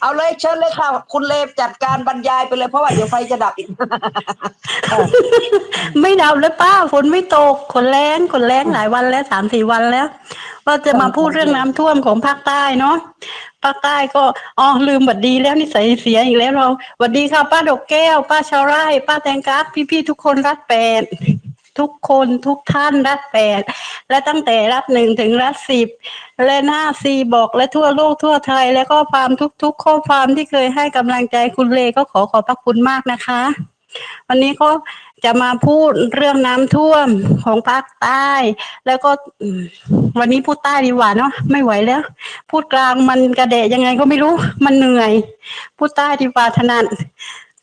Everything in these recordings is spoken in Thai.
เอาเลยเชิญเลยค่ะ คุณเลฟจัดการบรรยายไปเลยเพราะว่าเดี๋ยวไฟจะดับอีก ไม่ดับเลยป้าฝนไม่ตกฝนแรงฝนแรงหลายวันแล้วสามสี่วันแล้ว ว่าจะมาพูดเรื่องน้ำท่วมของภาคใต้เนาะภาคใต้ก็อ๋อลืมบัดดีแล้วนิสัยเสียอีกแล้วเราบัดดีค่ะ ป้าดอกแก้ว ป้าชาวไร่ ป้าแตงกัสพี่ๆทุกคนรัดแปด ทุกคนทุกท่านรัดแปดและตั้งแต่รัดหนึ่งถึงรัดสิบและหน้าซีบอกและทั่วโลกทั่วไทย แล้วก็ฟาร์มทุกๆข้อฟาร์มที่เคยให้กำลังใจคุณเลก็ขอขอบพระคุณมากนะคะ วันนี้ก็จะมาพูดเรื่องน้ำท่วมของภาคใต้ แล้วก็อืมวันนี้พูดใต้ดีกว่าเนาะไม่ไหวแล้ว พูดกลางมันกระเดะยังไงก็ไม่รู้ มันเหนื่อย พูดใต้ดีกว่าถนัด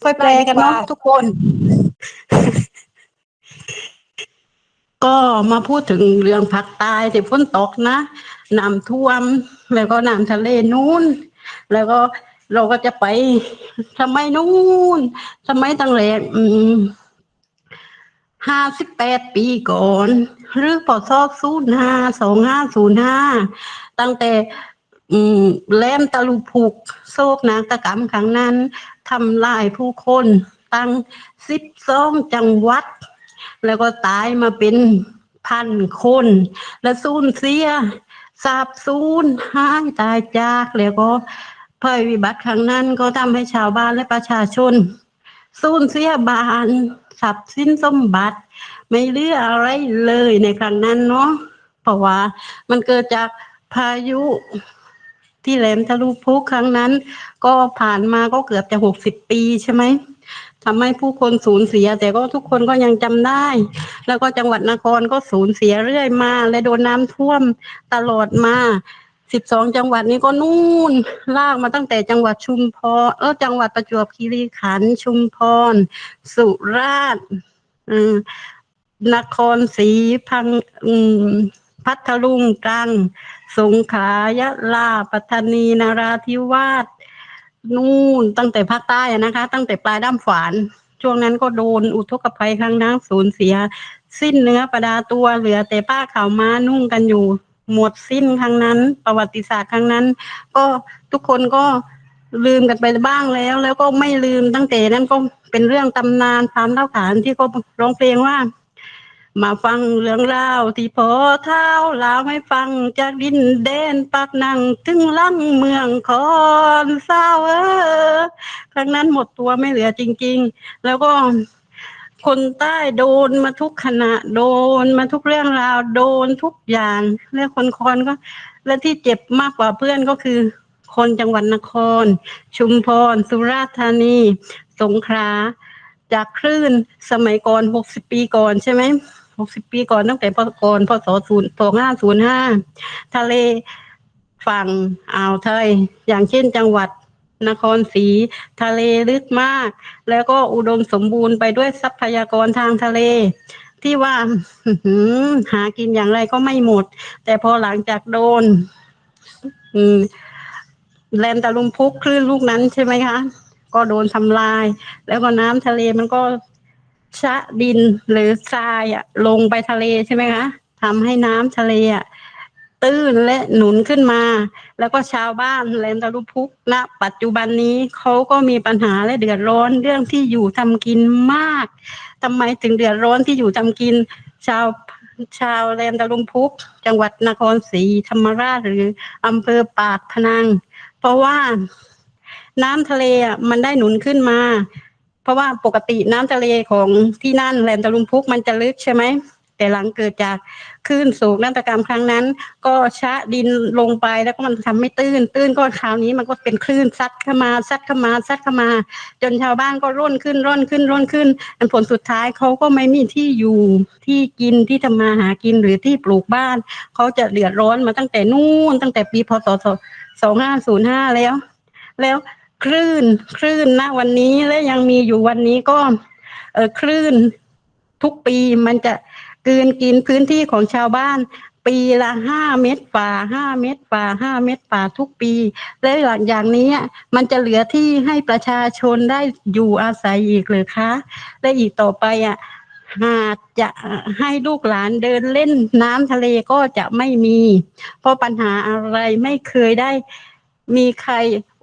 ค่อยแปลกันเนาะทุกคน ก็มาพูดถึงเรื่องภาคใต้ที่ฝนตกนะน้ำท่วม แล้วก็น้ำทะเลนู้น แล้วก็เราก็จะไปทำไมนู้นทำไมตั้งแหลกอืมห้าสิบแปดปีก่อน หรือปศศูนย์ห้าสองห้าศูนย์ห้าตั้งแต่แหลมตะลุพุกโศกนาฏกรรมครั้งนั้นทำลายผู้คนตั้งสิบสองจังหวัด แล้วก็ตายมาเป็นพันคน และสูญเสียสาบสูญหายตายจากแล้วก็ภัยวิบัติครั้งนั้นก็ทำให้ชาวบ้านและประชาชน สูญเสียบ้านทรัพย์สินสมบัติ ไม่เหลืออะไรเลยในครั้งนั้นเนาะเพราะว่ามันเกิดจากพายุที่แหลมทะลุพุกครั้งนั้น ก็ผ่านมาก็เกือบจะหกสิบปีใช่ไหม ทำให้ผู้คนสูญเสีย แต่ก็ทุกคนก็ยังจำได้ แล้วก็จังหวัดนครก็สูญเสียเรื่อยมา และโดนน้ำท่วมตลอดมาสิบสองจังหวัดนี้ก็นู่นลากมาตั้งแต่จังหวัดชุมพรเออจังหวัดประจวบคีรีขันธ์ชุมพร สุราษฎร์อืมนครศรีพังอืมพัทลุงตรังสงขลายะลาปัตตานีนาราธิวาส นู่นตั้งแต่ภาคใต้อะนะคะ ตั้งแต่ปลายด้ามฝาน ช่วงนั้นก็โดนอุทกภัยครั้งนั้นสูญเสีย สิ้นเนื้อประดาตัวเหลือแต่ผ้าขาวม้านุ่งกันอยู่ หมดสิ้นครั้งนั้น ประวัติศาสตร์ครั้งนั้น ก็ทุกคนก็ลืมกันไปบ้างแล้ว แล้วก็ไม่ลืมตั้งแต่นั้นก็เป็นเรื่องตำนานความเล่าขานที่เขาร้องเพลงว่า มาฟังเรื่องราวที่พอเท้าลาวให้ฟังจากดินแดนปากนังถึงลังเมืองคอนเศร้าเออครั้งนั้นหมดตัวไม่เหลือจริง ๆ แล้วก็คนใต้โดนมาทุกขณะ โดนมาทุกเรื่องราวโดนทุกอย่างแล้วคนคอนก็ และที่เจ็บมากกว่าเพื่อนก็คือ คนจังหวัดนคร ชุมพร สุราษฎร์ธานี สงขลาจากคลื่นสมัยก่อนหกสิบปีก่อนใช่ไหม หกสิบปีก่อนตั้งแต่พก่อนพศศูนย์สองห้าศูนย์ห้าทะเลฝั่งอ่าวไทย อย่างเช่นจังหวัดนครศรีทะเลลึกมาก แล้วก็อุดมสมบูรณ์ไปด้วยทรัพยากรทางทะเล ที่ว่าหากินอย่างไรก็ไม่หมด แต่พอหลังจากโดนแลมตะลุมพุกคลื่นลูกนั้นใช่ไหมคะ ก็โดนทำลาย แล้วก็น้ำทะเลมันก็ ชะดินหรือทรายอะลงไปทะเลใช่ไหมคะทำให้น้ำทะเลอะตื้นและหนุนขึ้นมา แล้วก็ชาวบ้านแลมตะลุมพุกณปัจจุบันนี้เขาก็มีปัญหาและเดือดร้อนเรื่องที่อยู่ทำกินมากทำไมถึงเดือดร้อนที่อยู่ทำกิน ชาวชาวแรมตะลุมพุก จังหวัดนครศรีธรรมราชหรืออำเภอปากพนัง เพราะว่าน้ำทะเลอะมันได้หนุนขึ้นมา เพราะว่าปกติน้ำทะเลของที่นั่นแหลมตะลุมพุกมันจะลึกใช่ไหมแต่หลังเกิดจากคลื่นสูงนาฏกรรมครั้งนั้น ก็ชะดินลงไปแล้วก็มันทำให้ตื้น ตื้นก็คราวนี้มันก็เป็นคลื่นซัดเข้ามาซัดเข้ามาซัดเข้ามา จนชาวบ้านก็ร่นขึ้นร่นขึ้นร่นขึ้นอันผลสุดท้ายเขาก็ไม่มีที่อยู่ที่กินที่ทำมาหากินหรือที่ปลูกบ้านเขาจะเดือดร้อนมาตั้งแต่นู่นตั้งแต่ปีพศสองห้าศูนย์ห้าแล้ว แล้ว คลื่นคลื่นณวันนี้และยังมีอยู่วันนี้ก็ เออคลื่นทุกปีมันจะกืนกินพื้นที่ของชาวบ้าน ปีละห้าเม็ดฝ่าห้าเม็ดฝ่าห้าเม็ดฝ่าทุกปี และหลังอย่างนี้มันจะเหลือที่ให้ประชาชนได้อยู่อาศัยอีกหรือคะ และอีกต่อไปอะหากจะให้ลูกหลานเดินเล่นน้ำทะเลก็จะไม่มี เพราะปัญหาอะไรไม่เคยได้ มีใคร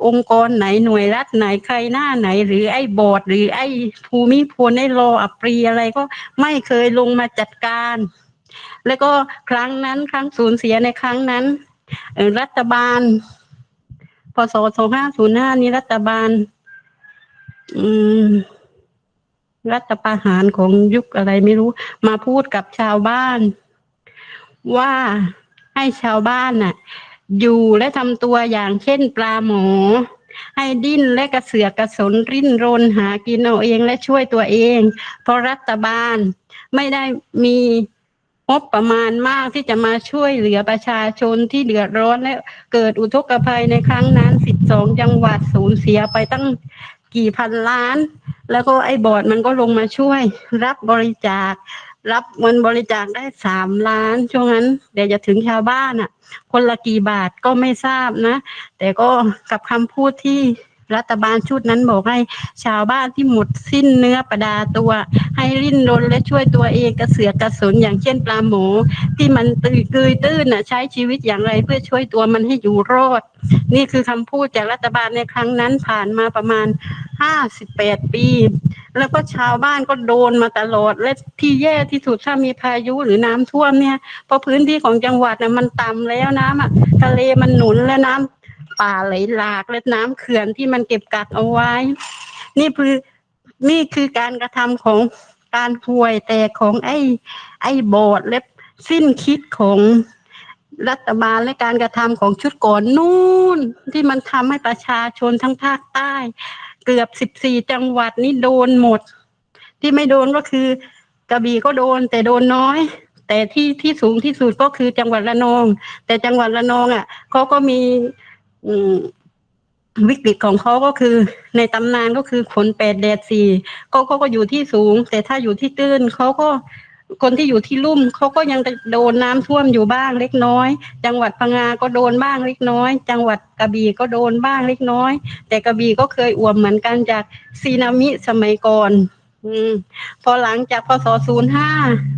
องค์กรไหนหน่วยรัฐไหนใครหน้าไหน หรือไอ้บอร์ดหรือไอ้ภูมิพลไอ้รออัปรีอะไรก็ไม่เคยลงมาจัดการ แล้วก็ครั้งนั้นครั้งสูญเสียในครั้งนั้นรัฐบาลพศสองห้าศูนย์ห้านี้รัฐบาล อืม รัฐประหารของยุคอะไรไม่รู้ มาพูดกับชาวบ้าน ว่าให้ชาวบ้านน่ะ อยู่และทำตัวอย่างเช่นปลาหมอ ให้ดิ้นและกระเสือกกระสนริ้นรนหากินเอาเองและช่วยตัวเอง เพราะรัฐบาลไม่ได้มีงบประมาณมากที่จะมาช่วยเหลือประชาชนที่เดือดร้อนและเกิดอุทกภัยในครั้งนั้น 12 จังหวัดสูญเสียไปตั้งกี่พันล้าน แล้วก็ไอ้บอร์ดมันก็ลงมาช่วยรับบริจาค รับเงินบริจาคได้สามล้าน ช่วงนั้น เดี๋ยวจะถึงชาวบ้านอะ คนละกี่บาทก็ไม่ทราบนะ แต่ก็กับคำพูดที่ รัฐบาลชุดนั้นบอกให้ชาวบ้านที่หมดสิ้นเนื้อประดาตัว ให้ริ้นรนและช่วยตัวเองกระเสือกกระสนอย่างเช่นปลาหมูที่มันตื่นกืยตื้นน่ะใช้ชีวิตอย่างไรเพื่อช่วยตัวมันให้อยู่รอด นี่คือคำพูดจากรัฐบาลในครั้งนั้นผ่านมาประมาณห้าสิบแปดปี แล้วก็ชาวบ้านก็โดนมาตลอด และที่แย่ที่สุดถ้ามีพายุหรือน้ำท่วมเนี่ยเพราะพื้นที่ของจังหวัดน่ะมันต่ำแล้วน้ำอะทะเลมันหนุนและน้ำ ป่าไหลหลากและน้ำเขื่อนที่มันเก็บกักเอาไว้ นี่คือนี่คือการกระทำของการห่วยแตกของไอ้ ไอ้บอดและสิ้นคิดของรัฐบาลและการกระทำของชุดก่อนนู่น ที่มันทำให้ประชาชนทั้งภาคใต้ เกือบสิบสี่จังหวัดนี่โดนหมด ที่ไม่โดนก็คือกระบี่ก็โดนแต่โดนน้อย แต่ที่ที่สูงที่สุดก็คือจังหวัดระนอง แต่จังหวัดระนองอะเขาก็มี วิกฤตของเขาก็คือ ในตำนานก็คือขนแปดแดดสี่ก็เขาก็อยู่ที่สูง แต่ถ้าอยู่ที่ตื้นเขาก็คนที่อยู่ที่ลุ่มเขาก็ยังโดนน้ำท่วมอยู่บ้างเล็กน้อย จังหวัดพังงาก็โดนบ้างเล็กน้อย จังหวัดกระบี่ก็โดนบ้างเล็กน้อย แต่กระบี่ก็เคยอ่วมเหมือนกันจากซีนามิสมัยก่อน อืม พอหลังจากพศศูนย์ห้า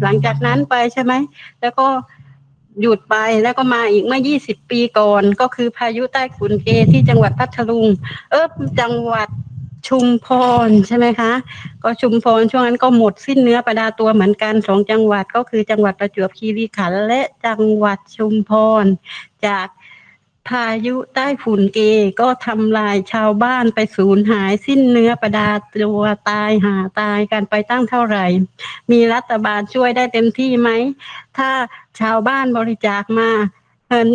หลังจากนั้นไปใช่ไหมแล้วก็ หยุดไปแล้วก็มาอีกเมื่อ 20 ปีก่อน ก็คือพายุใต้ขุนเกที่จังหวัดพัทลุง เออจังหวัดชุมพรใช่ไหมคะ ก็ชุมพรช่วงนั้นก็หมดสิ้นเนื้อประดาตัวเหมือนกันสองจังหวัดก็คือจังหวัดประจวบคีรีขันธ์และจังหวัดชุมพรจาก พายุใต้ฝุ่นเกก็ทำลายชาวบ้านไปสูญหายสิ้นเนื้อประดาตัวตายหาตายกันไปตั้งเท่าไหร่ มีรัฐบาลช่วยได้เต็มที่ไหม ถ้าชาวบ้านบริจาคมาเงิน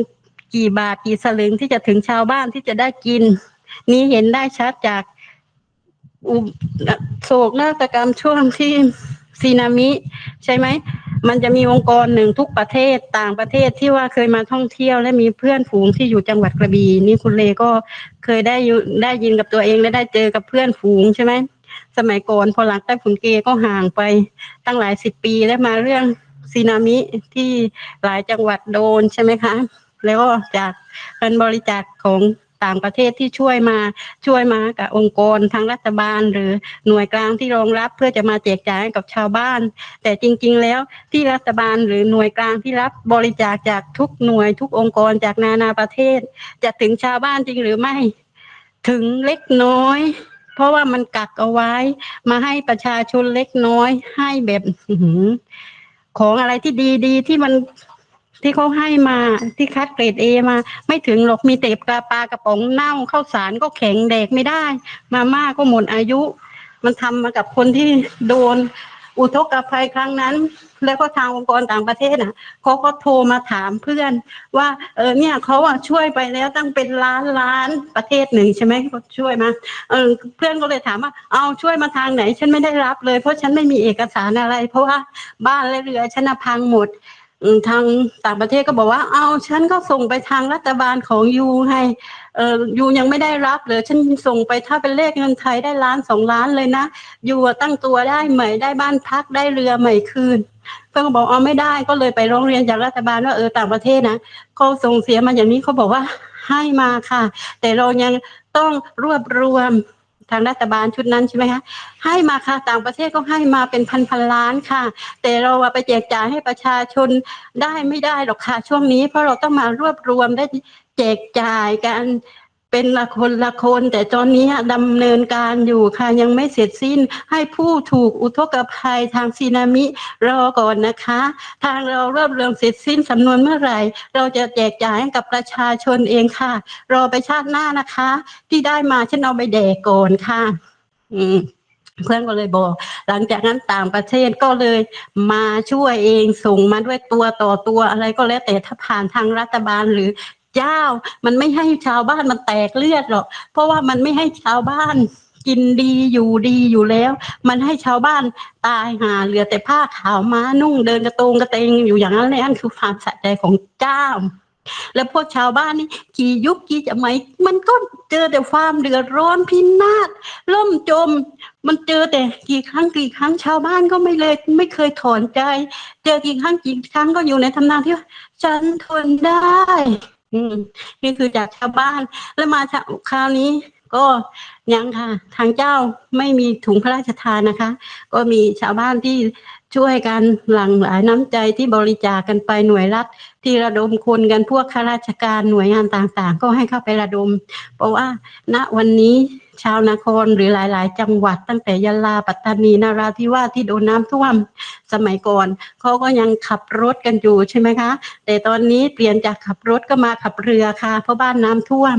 กี่บาทกี่สลึงที่จะถึงชาวบ้านที่จะได้กิน นี้เห็นได้ชัดจากโศกนาฏกรรมช่วงที่ซีนามิ ใช่ไหม มันจะมีองค์กรหนึ่งทุกประเทศต่างประเทศที่ว่าเคยมาท่องเที่ยว และมีเพื่อนฝูงที่อยู่จังหวัดกระบี่นี่คุณเลก็เคยได้อยู่ได้ยินกับตัวเองและได้เจอกับเพื่อนฝูงใช่ไหมสมัยก่อนพอหลังใต้ฝุ่นเกก็ห่างไปตั้งหลายสิบปีแล้วมาเรื่องซีนามิที่หลายจังหวัดโดนใช่ไหมคะ แล้วก็จากเงินบริจาคของ ต่างประเทศที่ช่วยมาช่วยมากับองค์กรทางรัฐบาล หรือหน่วยกลางที่รองรับเพื่อจะมาแจกจ่ายกับชาวบ้าน แต่จริง ๆ แล้วที่รัฐบาลหรือหน่วยกลางที่รับบริจาคจากทุกหน่วยทุกองค์กรจากนานาประเทศ จะถึงชาวบ้านจริงหรือไม่ ถึงเล็กน้อย เพราะว่ามันกักเอาไว้ มาให้ประชาชนเล็กน้อยให้แบบของอะไรที่ดีๆ ที่มัน ที่เขาให้มาที่คัดเกรดเอมา ไม่ถึงหรอกมีแต่ปลาปลากระป๋องเน่าข้าวสารก็แข็งแดกไม่ได้ มาม่าก็หมดอายุ มันทำมากับคนที่โดน อุทกภัยครั้งนั้น แล้วก็ทางองค์กรต่างประเทศน่ะเขาก็โทรมาถามเพื่อน ว่าเออเนี่ยเขาอะช่วยไปแล้วตั้งเป็นล้านล้านประเทศหนึ่งใช่ไหมเขาช่วยมาเออเพื่อนก็เลยถามว่าเอาช่วยมาทางไหน ฉันไม่ได้รับเลย เพราะฉันไม่มีเอกสารอะไร เพราะว่าบ้านและเรือฉันพังหมด อืมทางต่างประเทศก็บอกว่า เอาฉันก็ส่งไปทางรัฐบาลของยูให้เออยูยังไม่ได้รับเลยฉันส่งไปถ้าเป็นเลขเงินไทยได้ล้านสองล้านเลยนะยูตั้งตัวได้ใหม่ได้บ้านพักได้เรือใหม่คืนเพื่อนก็บอกเอาไม่ได้ก็เลยไปร้องเรียนจากรัฐบาลว่าเออต่างประเทศนะเขาส่งเสียมาอย่างนี้เขาบอกว่าให้มาค่ะ แต่เรายังต้องรวบรวม ทางรัฐบาลชุดนั้นใช่ไหมคะให้มาค่ะต่างประเทศก็ให้มาเป็นพันพันล้านค่ะ แต่เราอะไปแจกจ่ายให้ประชาชนได้ไม่ได้หรอกค่ะช่วงนี้ เพราะเราต้องมารวบรวมได้แจกจ่ายกัน เป็นละคนละคน แต่ตอนนี้ดำเนินการอยู่ค่ะยังไม่เสร็จสิ้นให้ผู้ถูกอุทกภัยทางซีนามิรอก่อนนะคะ ทางเรารวบรวมเสร็จสิ้นสำนวนเมื่อไหร่ เราจะแจกจ่ายให้กับประชาชนเองค่ะ รอไปชาติหน้านะคะ ที่ได้มาฉันเอาไปแดกก่อนค่ะ อืมเพื่อนก็เลยบอก หลังจากนั้นต่างประเทศก็เลยมาช่วยเองส่งมาด้วยตัวต่อตัวอะไรก็แล้วแต่ถ้าผ่านทางรัฐบาลหรือ เจ้า มันไม่ให้ชาวบ้านมันแตกเลือดหรอก เพราะว่ามันไม่ให้ชาวบ้านกินดีอยู่ดีอยู่แล้ว มันให้ชาวบ้านตายหาเหลือแต่ผ้าขาวม้านุ่งเดินกระโตงกระเตงอยู่อย่างนั้นแหละนั่นคือความสะใจของเจ้า แล้วพวกชาวบ้านนี่กี่ยุคกี่สมัยมันก็เจอแต่ความเดือดร้อนพินาศล่มจม มันเจอแต่กี่ครั้งกี่ครั้งชาวบ้านก็ไม่เลยไม่เคยถอนใจ เจอกี่ครั้งกี่ครั้งก็อยู่ในทำนองที่ว่าฉันทนได้ อืมนี่คือจากชาวบ้าน แล้วมาคราวนี้ก็ยังค่ะ ทางเจ้าไม่มีถุงพระราชทานนะคะ ก็มีชาวบ้านที่ช่วยกันหลั่งหลายน้ำใจที่บริจาคกันไปหน่วยรัฐ ที่ระดมคนกันพวกข้าราชการหน่วยงานต่างๆ ก็ให้เข้าไประดม เพราะว่าณวันนี้ ชาวนครหรือหลาย ๆ จังหวัดตั้งแต่ยะลาปัตตานีนาราธิวาสที่โดนน้ำท่วมสมัยก่อนเขาก็ยังขับรถกันอยู่ใช่ไหมคะ แต่ตอนนี้เปลี่ยนจากขับรถก็มาขับเรือค่ะ เพราะบ้านน้ำท่วม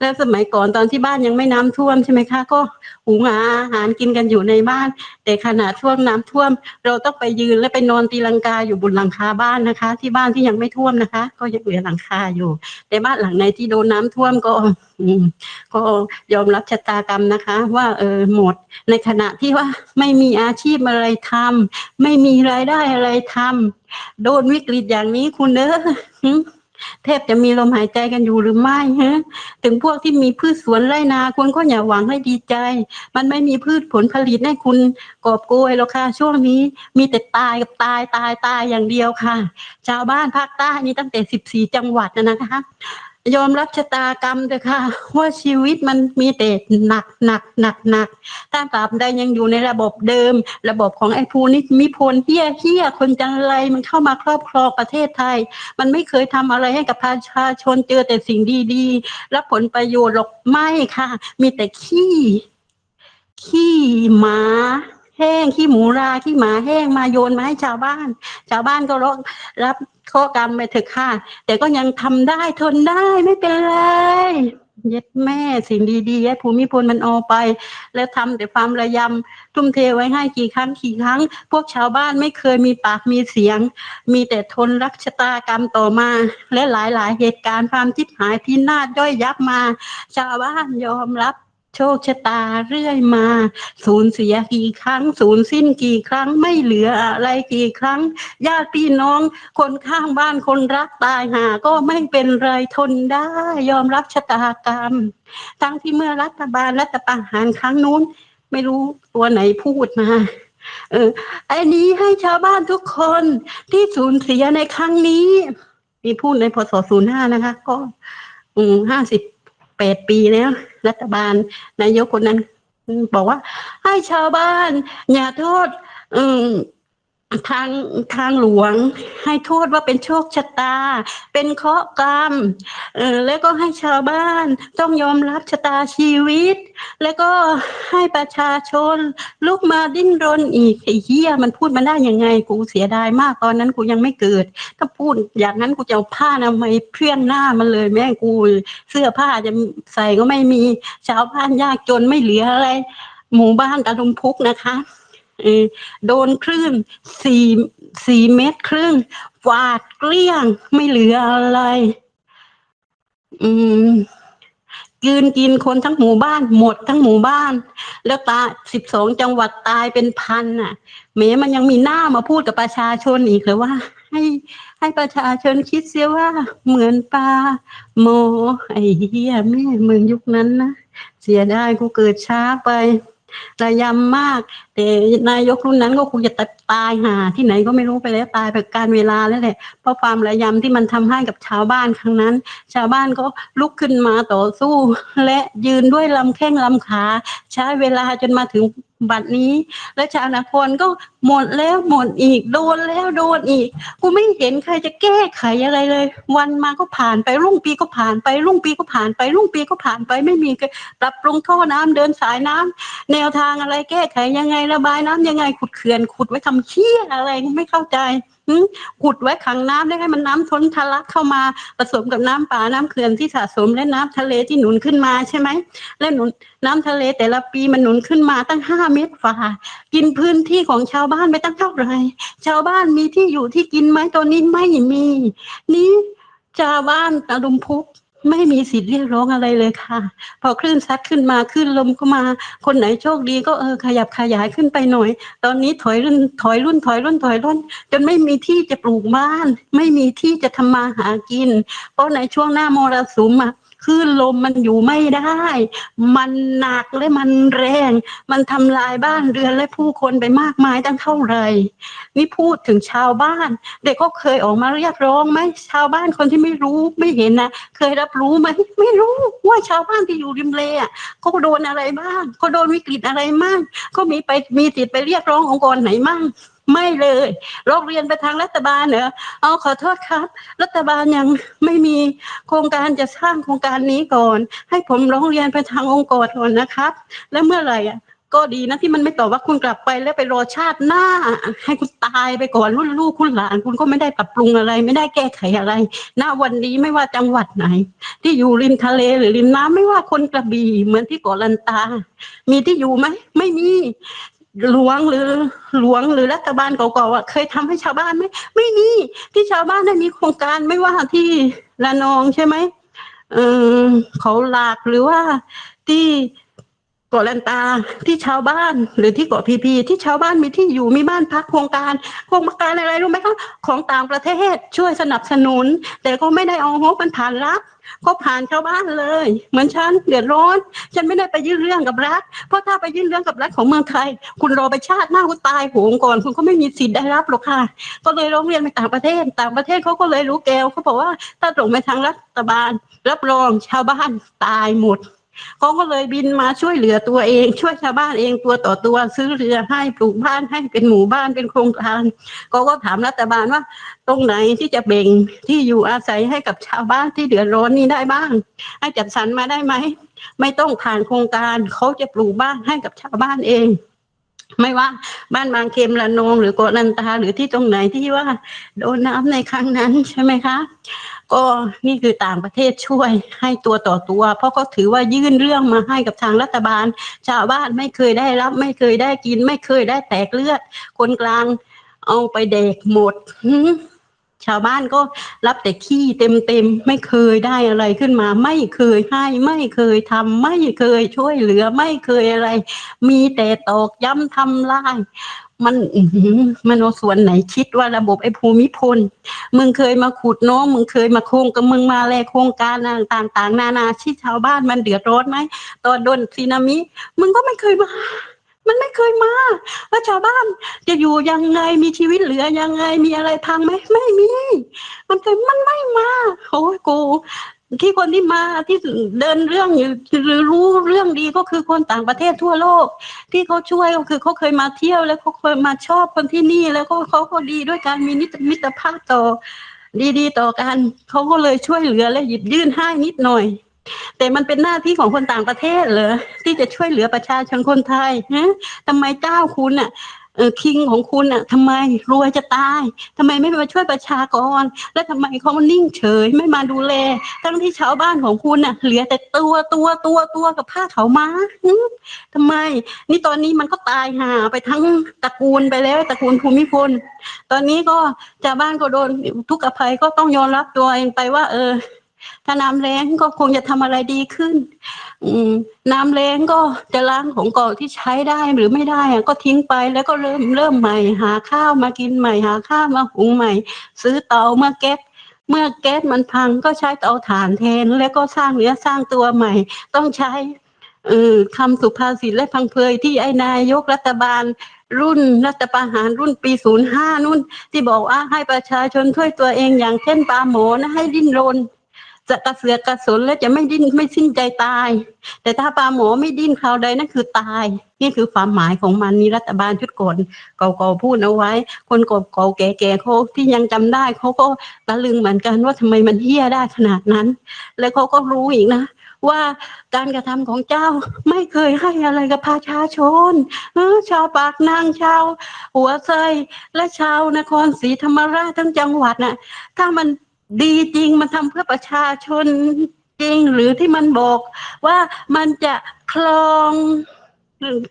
แล้วสมัยก่อนตอนที่บ้านยังไม่น้ำท่วมใช่ไหมคะ ก็หุงหาอาหารกินกันอยู่ในบ้าน แต่ขณะช่วงน้ำท่วม เราต้องไปยืนและไปนอนตีลังกาอยู่บนหลังคาบ้านนะคะ ที่บ้านที่ยังไม่ท่วมนะคะ ก็ยังเหลือหลังคาอยู่ แต่บ้านหลังไหนที่โดนน้ำท่วมก็ อืมก็ยอมรับชะตากรรมนะคะ ว่าเออหมดในขณะที่ว่าไม่มีอาชีพอะไรทำไม่มีรายได้อะไรทำโดนวิกฤตอย่างนี้คุณเด้อหึแทบจะมีลมหายใจกันอยู่หรือไม่ฮะ ถึงพวกที่มีพืชสวนไร่นาคุณก็อย่าหวังให้ดีใจ มันไม่มีพืชผลผลิตให้คุณกอบโกยหรอกค่ะช่วงนี้ มีแต่ตายกับตายตายตายอย่างเดียวค่ะ ชาวบ้านภาคใต้นี่ตั้งแต่สิบสี่จังหวัดนะนะคะ ยอมรับชะตากรรมเถอะค่ะว่าชีวิตมันมีแต่หนักหนักหนักหนักถ้าตราบใดยังอยู่ในระบบเดิม ระบบของไอ้ภูนิมิพลเฮี้ยเฮี้ยคนจังไรมันเข้ามาครอบครองประเทศไทย มันไม่เคยทำอะไรให้กับประชาชนเจอแต่สิ่งดีๆรับผลประโยชน์หรอกไม่ค่ะ มีแต่ขี้ ขี้หมา แห้งขี้หมูราขี้หมาแห้งมาโยนมาให้ชาวบ้าน ชาวบ้านก็รับรับข้อกรรมไปเถอะค่ะ แต่ก็ยังทำได้ทนได้ไม่เป็นไรเย็ดแม่สิ่งดีๆให้ภูมิพลมันเอาไป แล้วทำแต่ความระยำทุ่มเทไว้ให้กี่ครั้งกี่ครั้ง พวกชาวบ้านไม่เคยมีปากมีเสียง มีแต่ทนรักชะตากรรมต่อมา และหลายๆ เหตุการณ์ความทิพหายพินาศย่อยยับมา ชาวบ้านยอมรับ โชคชะตาเรื่อยมา สูญเสียกี่ครั้ง สูญสิ้นกี่ครั้งไม่เหลืออะไรกี่ครั้งญาติพี่น้องคนข้างบ้านคนรักตายหา ก็ไม่เป็นไรทนได้ยอมรับชะตากรรม ทั้งที่เมื่อรัฐบาลรัฐประหารครั้งนู้น ไม่รู้ตัวไหนพูดมาเออไอ้นี้ให้ชาวบ้านทุกคนที่สูญเสียในครั้งนี้มีพูดในพศศูนย์ห้านะคะ ก็อืมห้าสิบแปดปีแล้ว รัฐบาล นายกคนนั้นบอกว่า ให้ชาวบ้าน อย่าโทษ อืม ทางทางหลวงให้โทษว่าเป็นโชคชะตา เป็นเคราะห์กรรมเออแล้วก็ให้ชาวบ้านต้องยอมรับชะตาชีวิต แล้วก็ให้ประชาชนลุกมาดิ้นรนอีกไอ้เหี้ยมันพูดมาได้ยังไง กูเสียดายมากตอนนั้นกูยังไม่เกิด ถ้าพูดอย่างนั้นกูจะเอาผ้าอนามัยเพื่อนหน้ามันเลย แม่กูเสื้อผ้าจะใส่ก็ไม่มีชาวบ้านยากจนไม่เหลืออะไร หมู่บ้านตะลุมพุกนะคะ โดนคลื่นสี่สี่เมตรครึ่งฟาดเกลี้ยงไม่เหลืออะไร อืมกืนกินคนทั้งหมู่บ้าน หมดทั้งหมู่บ้าน แล้วตาสิบสองจังหวัดตายเป็นพันน่ะแม้มันยังมีหน้ามาพูดกับประชาชนอีกเลยว่า ให้ให้ประชาชนคิดเสียว่าเหมือนปลาโมไอ้เหี้ยแม่เมึงยุคนั้นนะเสียได้กูเกิดช้าไป ระยำมาก แต่นายกรุ่นนั้นก็คงจะตายหาที่ไหนก็ไม่รู้ไปแล้วตายแบบการเวลาแล้วแหละ เพราะความระยำที่มันทำให้กับชาวบ้านครั้งนั้น ชาวบ้านก็ลุกขึ้นมาต่อสู้ และยืนด้วยลำแข้งลำขา ใช้เวลาจนมาถึง บัดนี้ และชาวนาครก็หมดแล้วหมดอีก โดนแล้วโดนอีก กูไม่เห็นใครจะแก้ไขอะไรเลย วันมาก็ผ่านไปรุ่งปีก็ผ่านไปรุ่งปีก็ผ่านไปรุ่งปีก็ผ่านไปไม่มีใครปรับปรุงท่อน้ำเดินสายน้ำแนวทางอะไรแก้ไขยังไงระบายน้ำยังไงขุดเขื่อนขุดไว้ทำเชี่ยอะไรไม่เข้าใจ ขุดไว้ขังน้ำได้ให้มันน้ำท้นทะลักเข้ามาผสมกับน้ำป่าน้ำเขื่อนที่สะสมและน้ำทะเลที่หนุนขึ้นมาใช่ไหมและหนุนน้ำทะเลแต่ละปีมันหนุนขึ้นมาตั้งห้าเมตรฝ่ากินพื้นที่ของชาวบ้านไปตั้งเท่าไหร่ชาวบ้านมีที่อยู่ที่กินไหมตอนนี้ไม่มี นี้ชาวบ้านตะลุมพุก ไม่มีสิทธิ์เรียกร้องอะไรเลยค่ะ พอคลื่นซัดขึ้นมาขึ้นลมก็มา คนไหนโชคดีก็เออขยับขยายขึ้นไปหน่อย ตอนนี้ถอยรุ่นถอยรุ่นถอยรุ่นถอยรุ่น จนไม่มีที่จะปลูกบ้าน ไม่มีที่จะทำมาหากิน เพราะในช่วงหน้ามรสุมอะ คลื่นลมมันอยู่ไม่ได้ มันหนักและมันแรง มันทำลายบ้านเรือนและผู้คนไปมากมายตั้งเท่าไหร่นี่พูดถึงชาวบ้าน เด็กก็เคยออกมาเรียกร้องไหมชาวบ้านคนที่ไม่รู้ไม่เห็นนะเคยรับรู้ไหมไม่รู้ว่าชาวบ้านที่อยู่ริมเลอะเขาโดนอะไรบ้างเขาโดนวิกฤตอะไรมั่งเขามีไปมีสิทธิ์ไปเรียกร้ององค์กรไหนมั่ง ไม่เลยร้องเรียนไปทางรัฐบาลเหรอเอาขอโทษครับ รัฐบาลยังไม่มีโครงการจะสร้างโครงการนี้ก่อน ให้ผมร้องเรียนไปทางองค์กรก่อนนะครับ แล้วเมื่อไหร่อะก็ดีนะที่มันไม่ตอบว่าคุณกลับไปแล้วไปรอชาติหน้า ให้คุณตายไปก่อนรุ่นลูกคุณหลาน คุณก็ไม่ได้ปรับปรุงอะไร ไม่ได้แก้ไขอะไรณวันนี้ไม่ว่าจังหวัดไหน ที่อยู่ริมทะเลหรือริมน้ำไม่ว่าคนกระบี่เหมือนที่เกาะลันตา มีที่อยู่ไหมไม่มี ลวงหรือหลวงหรือรัฐบาลเก่าๆอะเคยทำให้ชาวบ้านไหมไม่มีที่ชาวบ้านได้มีโครงการไม่ว่าที่ระนองใช่ไหมเออเขาหลากหรือว่าที่ กาะลันตาที่ชาวบ้านหรือที่เกาะพีพีที่ชาวบ้านมีที่อยู่มีบ้านพักโครงการ โครงการอะไรรู้ไหมคะของต่างประเทศช่วยสนับสนุน แต่ก็ไม่ได้เอางบมันผ่านรัฐก็ผ่านชาวบ้านเลย เหมือนฉันเดือดร้อน ฉันไม่ได้ไปยื่นเรื่องกับรัฐเพราะถ้าไปยื่นเรื่องกับรัฐของเมืองไทย คุณรอไปชาติหน้าคุณตายโหงก่อนคุณก็ไม่มีสิทธิ์ได้รับหรอกค่ะ ก็เลยร้องเรียนไปต่างประเทศ ต่างประเทศเขาก็เลยรู้แกวเขาบอกว่าถ้าส่งไปทางรัฐบาล รับรองชาวบ้านตายหมด เขาก็เลยบินมาช่วยเหลือตัวเอง ช่วยชาวบ้านเองตัวต่อตัวซื้อเรือให้ปลูกบ้านให้เป็นหมู่บ้านเป็นโครงการเขาก็ถามรัฐบาลว่า ตรงไหนที่จะเบ่งที่อยู่อาศัยให้กับชาวบ้านที่เดือดร้อนนี้ได้บ้าง ให้จัดสรรมาได้ไหมไม่ต้องผ่านโครงการเขาจะปลูกบ้านให้กับชาวบ้านเองไม่ว่าบ้านบางเขมละนองหรือเกาะลันตาหรือที่ตรงไหนที่ว่า โดนน้ำในครั้งนั้นใช่ไหมคะ ก็นี่คือต่างประเทศช่วยให้ตัวต่อตัว เพราะก็ถือว่ายื่นเรื่องมาให้กับทางรัฐบาล ชาวบ้านไม่เคยได้รับ ไม่เคยได้กิน ไม่เคยได้แตกเลือด คนกลางเอาไปเด็กหมดชาวบ้านก็รับแต่ขี้เต็มเต็มๆไม่เคยได้อะไรขึ้นมา ไม่เคยให้ ไม่เคยทำไม่เคยช่วยเหลือ ไม่เคยอะไร มีแต่ตอกย้ำทำลาย มันมันเอาส่วนไหนคิดว่าระบบไอ้ภูมิพล มึงเคยมาขุดน้องมึงเคยมาโครงกับมึงมาแลโครงการต่างๆ นานาที่ชาวบ้านมันเดือดร้อนไหมตอนโดนซีนามิ มึงก็ไม่เคยมามันไม่เคยมาว่าชาวบ้านจะอยู่ยังไงมีชีวิตเหลือยังไงมีอะไรพังไหมไม่มี มันเคยมันไม่มาโอ้ยกู ที่คนที่มาที่เดินเรื่องอยู่หรือรู้เรื่องดีก็คือคนต่างประเทศทั่วโลก ที่เขาช่วยก็คือเขาเคยมาเที่ยวแล้วเขาเคยมาชอบคนที่นี่แล้วก็เขาก็ดีด้วยการมีนิมิตรภาพต่อดีๆ ต่อกันเขาก็เลยช่วยเหลือและหยิบยื่นให้นิดหน่อย แต่มันเป็นหน้าที่ของคนต่างประเทศเหรอที่จะช่วยเหลือประชาชนคนไทยฮะทำไมเจ้าคุณอะ เออคิงของคุณอะทำไมรวยจะตายทำไมไม่มาช่วยประชากร แล้วทำไมเขามานิ่งเฉยไม่มาดูแล ทั้งที่ชาวบ้านของคุณน่ะ เหลือแต่ตัวตัวตัวตัวกับผ้าขาวม้าทำไม นี่ตอนนี้มันก็ตายห่าไปทั้งตระกูลไปแล้วตระกูลภูมิพล ตอนนี้ก็ชาวบ้านก็โดนทุกข์อภัยก็ต้องยอมรับตัวเองไปว่า เออ ถ้าน้ำแรงก็คงจะทำอะไรดีขึ้น อืมน้ำแรงก็จะล้างของเก่าที่ใช้ได้หรือไม่ได้อะก็ทิ้งไปแล้วก็เริ่มเริ่มใหม่ หาข้าวมากินใหม่ หาข้าวมาหุงใหม่ ซื้อเตาเมื่อแก๊สเมื่อแก๊สมันพังก็ใช้เตาถ่านแทน แล้วก็สร้างเนื้อสร้างตัวใหม่ ต้องใช้เออคำสุภาษิตและพังเพยที่ไอ้นายกรัฐบาลรุ่นรัฐประหารรุ่นปีศูนย์ห้านู่น ที่บอกว่าให้ประชาชนช่วยตัวเองอย่างเช่นปลาหมอนะให้ดิ้นรน จะกระเสือกกระสนและจะไม่ดิ้นไม่สิ้นใจตาย แต่ถ้าปลาหมอไม่ดิ้นคราวใดนั่นคือตาย นี่คือความหมายของมันนี่รัฐบาลชุดก่อนเก่าๆพูดเอาไว้ คนเก่าๆแก่ๆเขาที่ยังจำได้เขาก็ตะลึงเหมือนกันว่าทำไมมันเฮี้ยได้ขนาดนั้น แล้วเขาก็รู้อีกนะว่าการกระทำของเจ้าไม่เคยให้อะไรกับประชาชนเออชาวปากนางชาว หัวไซและชาวนครศรีธรรมราชทั้งจังหวัดน่ะถ้ามัน ดีจริงมันทำเพื่อประชาชนจริง หรือที่มันบอกว่ามันจะคลอง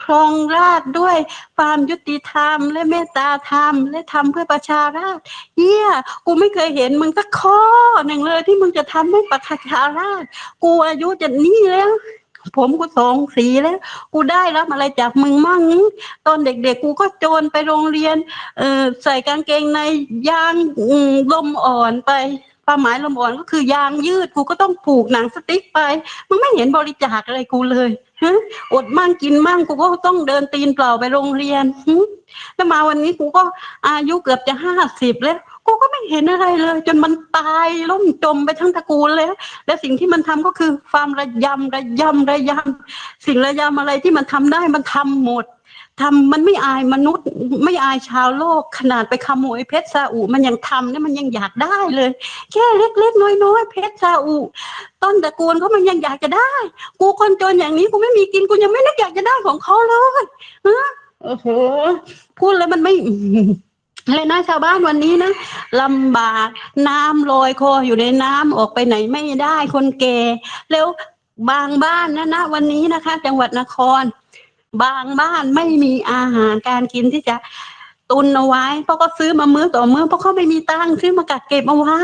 ครองราชด้วยความยุติธรรม และเมตตาธรรม และทำเพื่อประชาราชเฮียกูไม่เคยเห็นมึงสักข้อหนึ่งเลยที่มึงจะทำให้ประชาราชกูอายุจะนี่แล้ว ผมกูสองสีแล้ว กูได้รับอะไรจากมึงมั่ง ตอนเด็กๆ กูก็โจรไปโรงเรียน เออใส่กางเกงในยางลมอ่อนไปความหมายลมอ่อนก็คือยางยืดกูก็ต้องผูกหนังสติ๊กไปมึงไม่เห็นบริจาคอะไรกูเลยฮะอดมั่งกินมั่งกูก็ต้องเดินตีนเปล่าไปโรงเรียนแล้วมาวันนี้กูก็อายุเกือบจะห้าสิบแล้ว กูก็ไม่เห็นอะไรเลย จนมันตายล่มจมไปทั้งตระกูลแล้ว และสิ่งที่มันทำก็คือความระยำระยำระยำสิ่งระยำอะไรที่มันทำได้มันทำหมดทำมันไม่อายมนุษย์ไม่อายชาวโลก ขนาดไปขโมยเพชรซาอุมันยังทำเนี่ยมันยังอยากได้เลย แค่เล็กๆน้อยๆเพชรซาอุต้นตระกูลเขามันยังอยากจะได้ กูคนจนอย่างนี้กูไม่มีกินกูยังไม่นึกอยากจะได้ของเขาเลยฮะโอ้โหพูดแล้วมันไม่ เลยนะชาวบ้านวันนี้นะลำบากน้ำลอยคออยู่ในน้ำออกไปไหนไม่ได้คนแก่แล้วบางบ้านนะนะวันนี้นะคะ จังหวัดนคร บางบ้านไม่มีอาหารการกินที่จะตุนเอาไว้เพราะก็ซื้อมามื้อต่อมื้อเพราะเขาไม่มีตังค์ซื้อมากักเก็บเอาไว้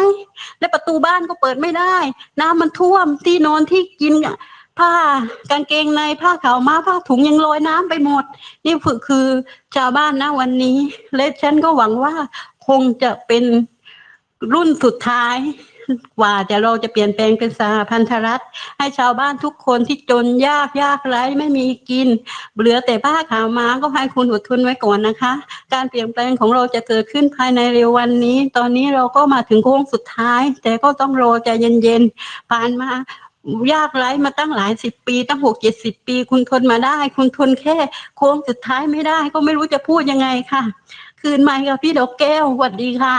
และประตูบ้านก็เปิดไม่ได้ น้ำมันท่วมที่นอนที่กิน ผ้ากางเกงในผ้าขาวม้าผ้าถุงยังลอยน้ำไปหมด นี่คือคือชาวบ้านนะวันนี้ และฉันก็หวังว่าคงจะเป็นรุ่นสุดท้ายกว่าจะเราจะเปลี่ยนแปลงเป็นสหพันธรัฐ ให้ชาวบ้านทุกคนที่จนยากยากไร้ไม่มีกิน เหลือแต่ผ้าขาวม้าก็ให้คุณอดทนไว้ก่อนนะคะ การเปลี่ยนแปลงของเราจะเกิดขึ้นภายในเร็ววันนี้ ตอนนี้เราก็มาถึงโค้งสุดท้าย แต่ก็ต้องรอใจเย็นๆผ่านมา ยากไร้มาตั้งหลายสิบปี ตั้งหกเจ็ดสิบปี คุณทนมาได้ คุณทนแค่ โค้งสุดท้ายไม่ได้ ก็ไม่รู้จะพูดยังไงค่ะ คืนไมค์กับพี่ดอกแก้วสวัสดีค่ะ